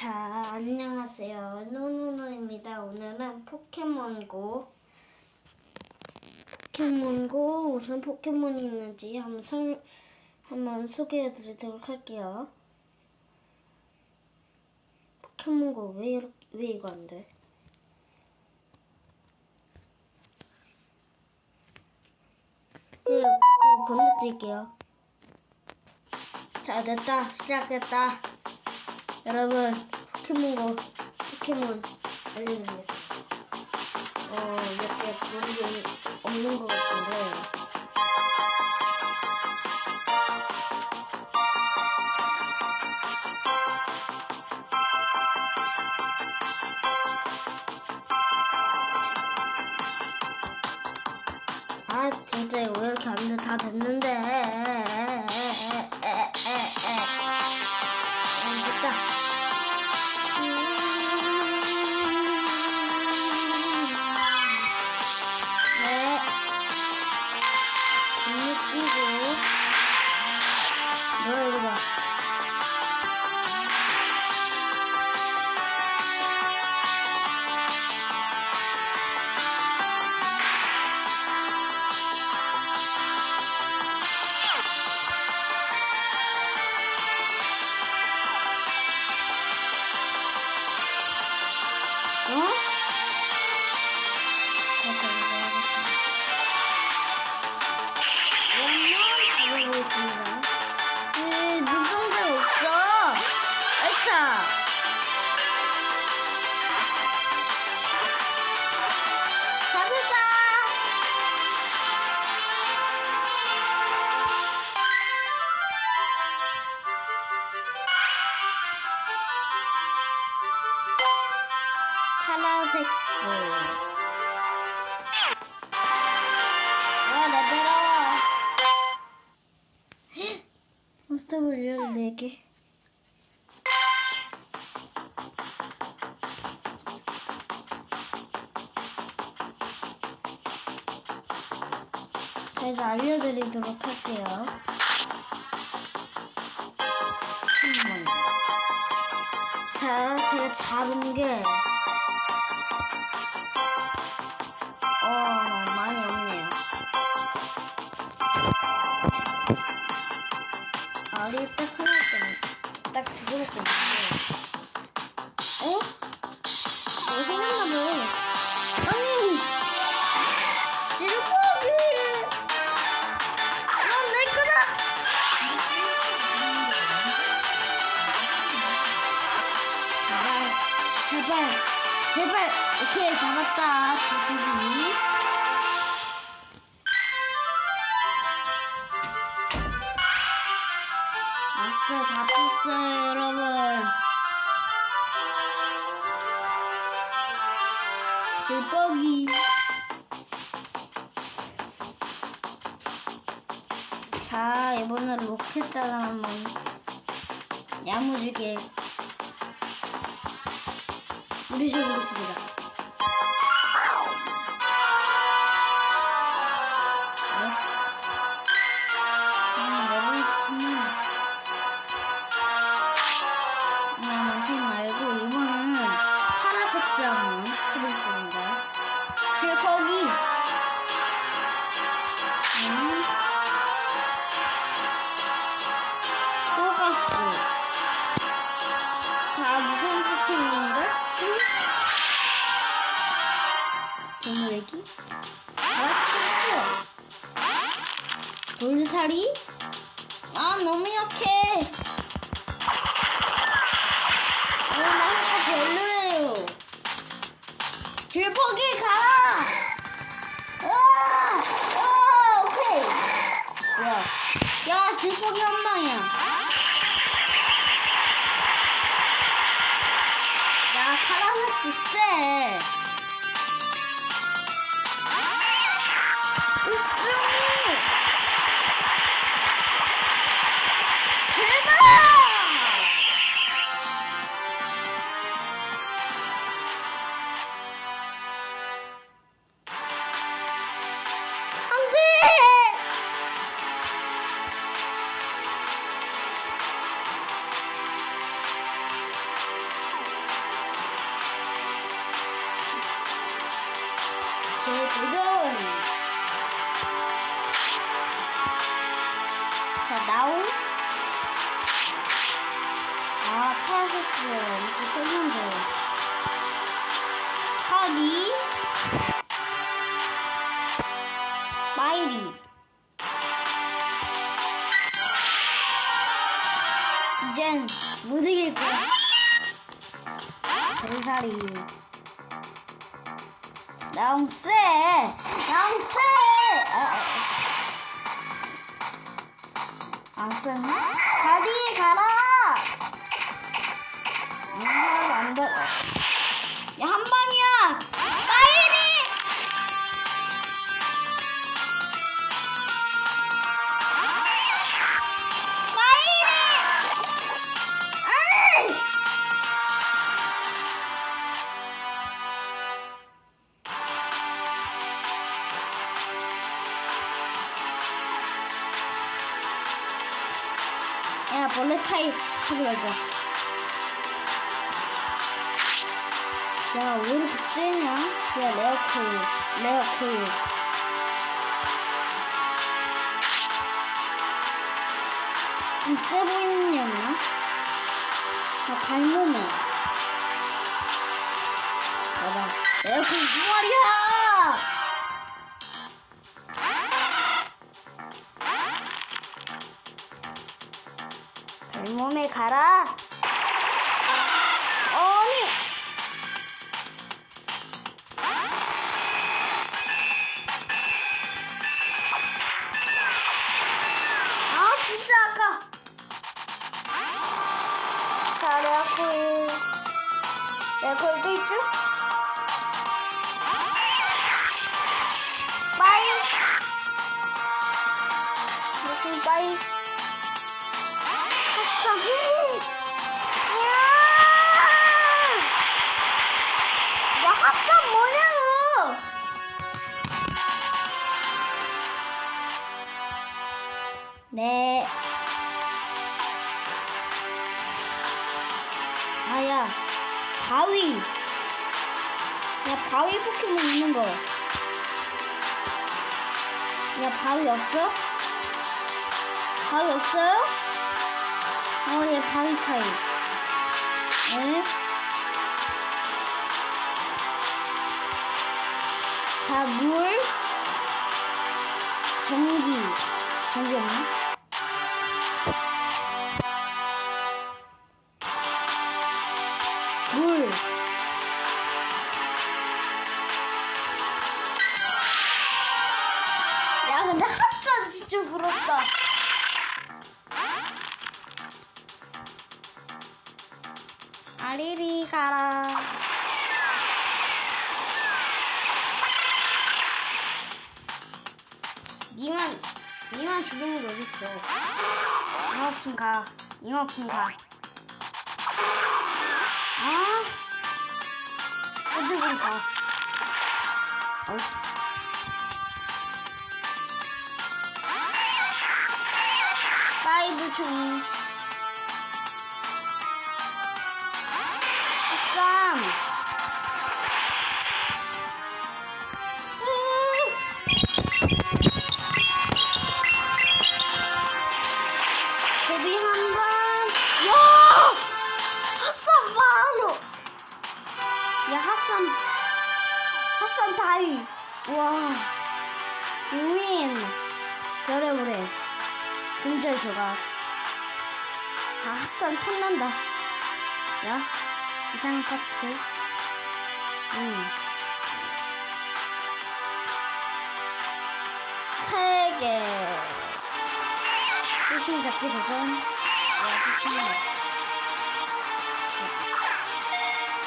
자, 안녕하세요. 노노노입니다. 오늘은 포켓몬고 포켓몬고 무슨 포켓몬이 있는지 한번 설 한번 소개해 드리도록 할게요. 포켓몬고 왜 이렇게 왜 이거 안 돼? 네, 이거 건너뛸게요. 자, 됐다. 시작됐다. 여러분, 포켓몬고, 포켓몬 알려드리겠습니다. 어, 몇개 그런 게 없는 것 같은데. 아, 진짜 왜 이렇게 안 돼? 다 됐는데. 몬스터볼 14개. 자, 이제 알려드리도록 할게요. 한번. 자, 제가 잡은 게, 어, 많이 없네요. 알이 딱 하나 때문에, 딱 그거밖에 없는데. 어? 뭐 생겼나봐요. 아니! 질퍽이! 넌내 거다! 제발, 제발, 제발. 오케이, 잡았다. 질퍽이. 잡혔어요, 여러분. 질퍽이. 자, 이번엔 로켓단을 한번 야무지게 누리셔보겠습니다. 야 질퍽이 한 방이야 야, 파라섹스 쎄. 나온. 아, 파라섹스. 이렇게 썼는데. 카디. 말자 야 왜 이렇게 세냐? 야 레어코일 레어코일 좀세 보이는 녀나? 야 갈몸에 가자 레어코일 두 마리야 발몸에 가라. 네. 아야, 바위. 야, 바위 포켓몬 있는 거. 야, 바위 없어? 바위 없어요? 어, 얘 바위 타입. 네. 자, 물. 전기. 전기 없나? 근데 핫산 진짜 부럽다. 아리리 가라. 니만 니만 죽이는 게 어딨어? 잉어킹 가. 잉어킹 가. 아. 어제부리 가. 어? 파 이상 파츠. 응. 세 개. 일충 잡기 도전. 야, 일충.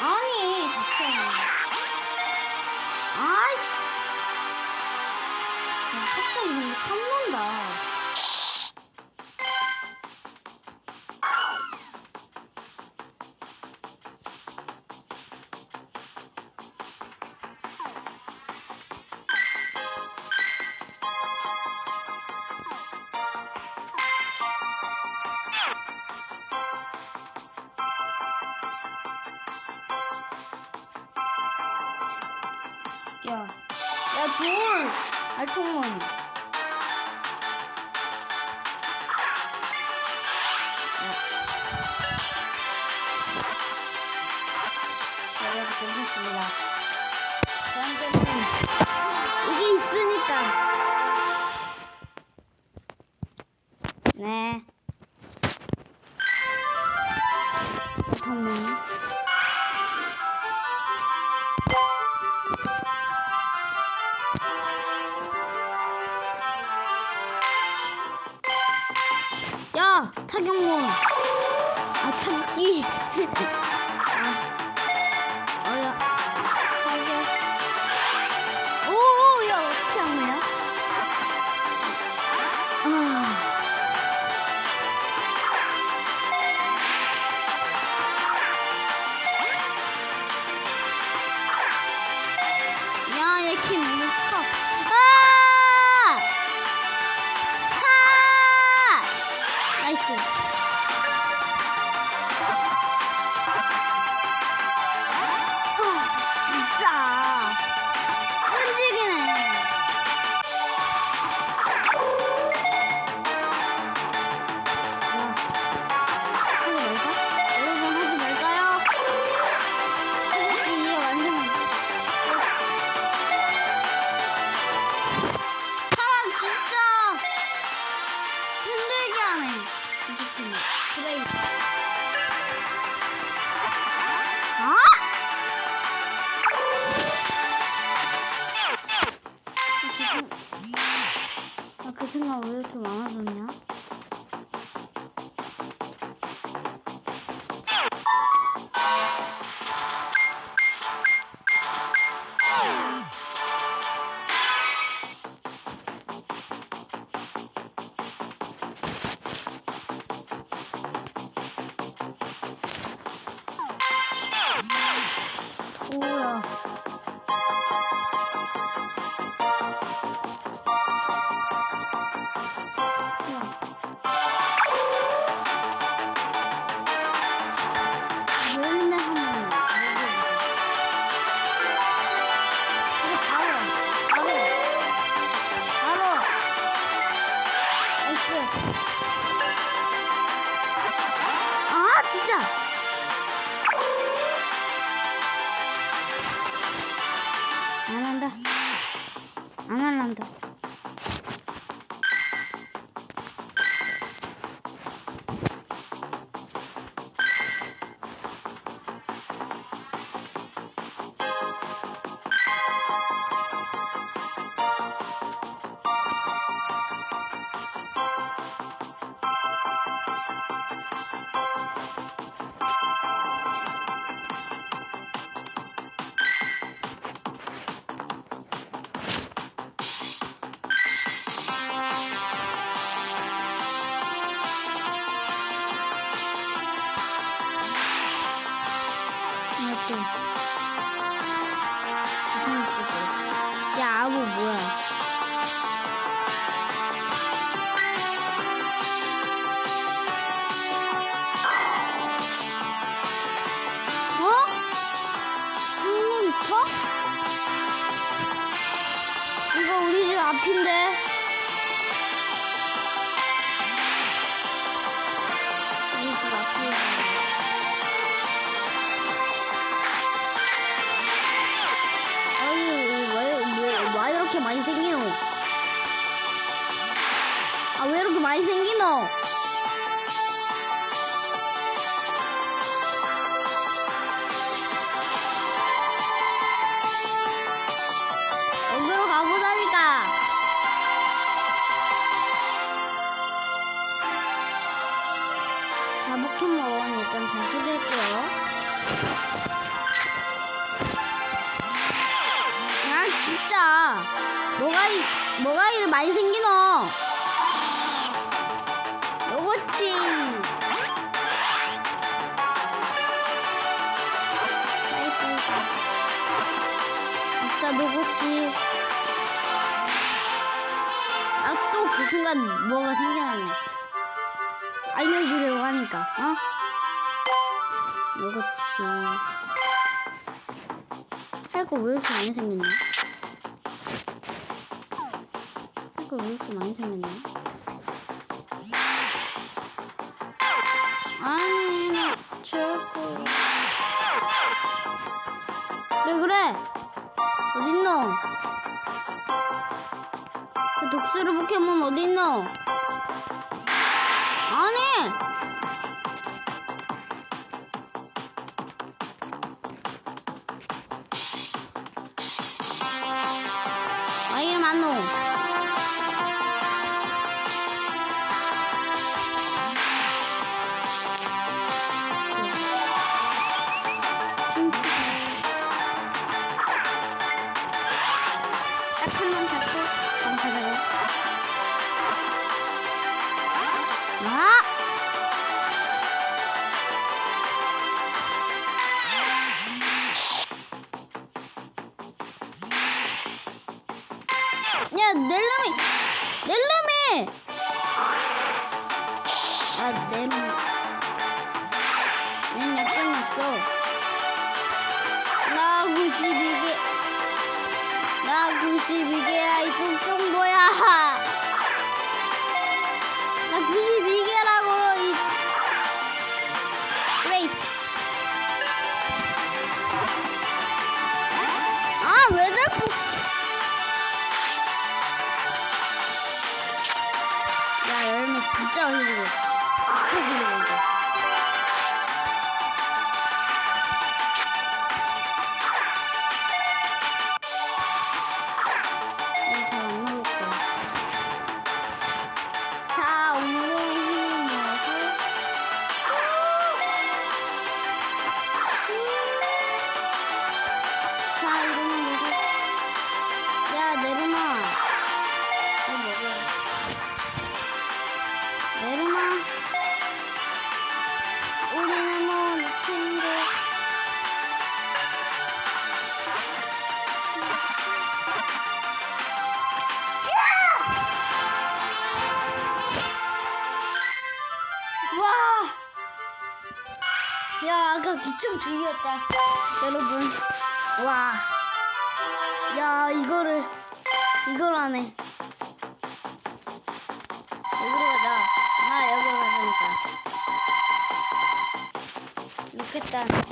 아니, 덕분에. 아이. 야, 핫성 근데 탐난다. 여러분 괜찮습니다. 저한테는 이게 있으니까. 네. 많이 생기노? 아, 왜 이렇게 많이 생기노? 하고요. 난 아, 진짜 뭐가 이 뭐가 이리 많이 생기노? 요거치. 아싸 요거치. 아 또 그 순간 뭐가 생겨났네. 알려주려고 하니까, 어? 뭐 요거치. 할거 왜 이렇게 많이 생겼나? 할거 왜 이렇게 많이 생겼나? 아니 나 저거 그래 그래? 어딨노? 그 독수리 포켓몬 어딨노? 아니! 아, 아, 넬름. 얘는 약점이 없어. 나 92개. 나 92개야, 이거 정도야. 나 92개라고, 이. 레이트. 아, 왜 자꾸. 야, 열매 진짜. 터지게 죽이었다. 여러분. 와. 야, 이거를, 이걸 안 해. 여기로 가자. 나 여기로 가자니까. 좋겠다.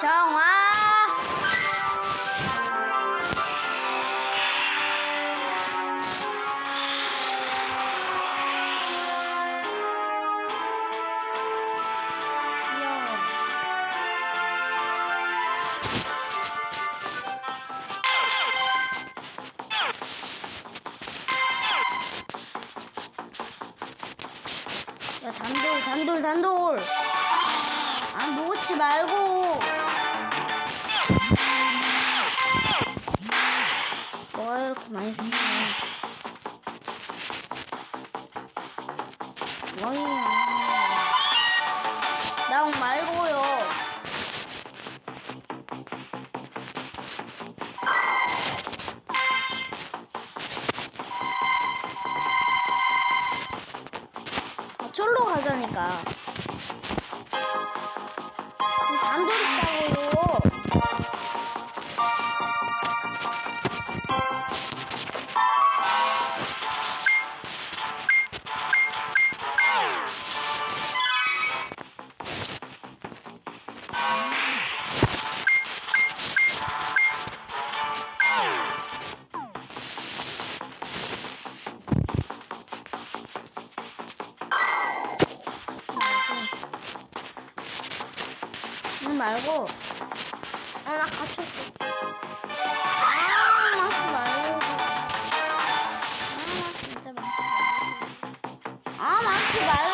정화. 단돌 단돌 단돌. 아 뭐 모으지 말고. 많이 뭐 많이 생기네 나옹 말고요 아, 철로 가자니까 말고. 아 나 갇혔어. 아 맞지 말고. 아 진짜 많지 말고 아 많지 말고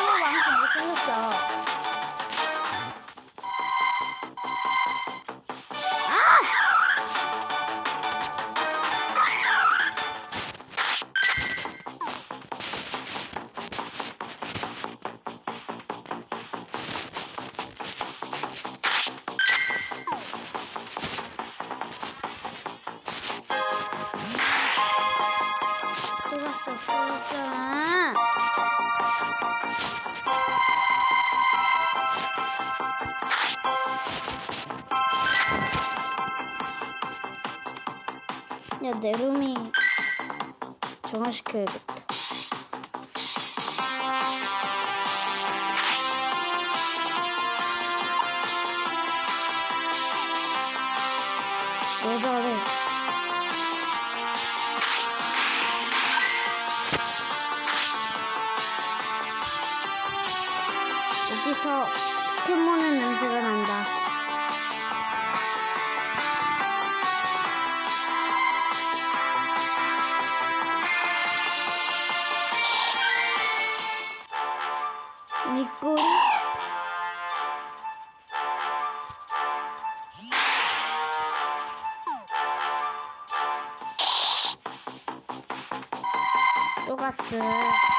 풀었잖아 야 내 룸이 정화시켜야겠다 어디서 포켓몬의 냄새가 난다. 미꾸리? 또 갔어.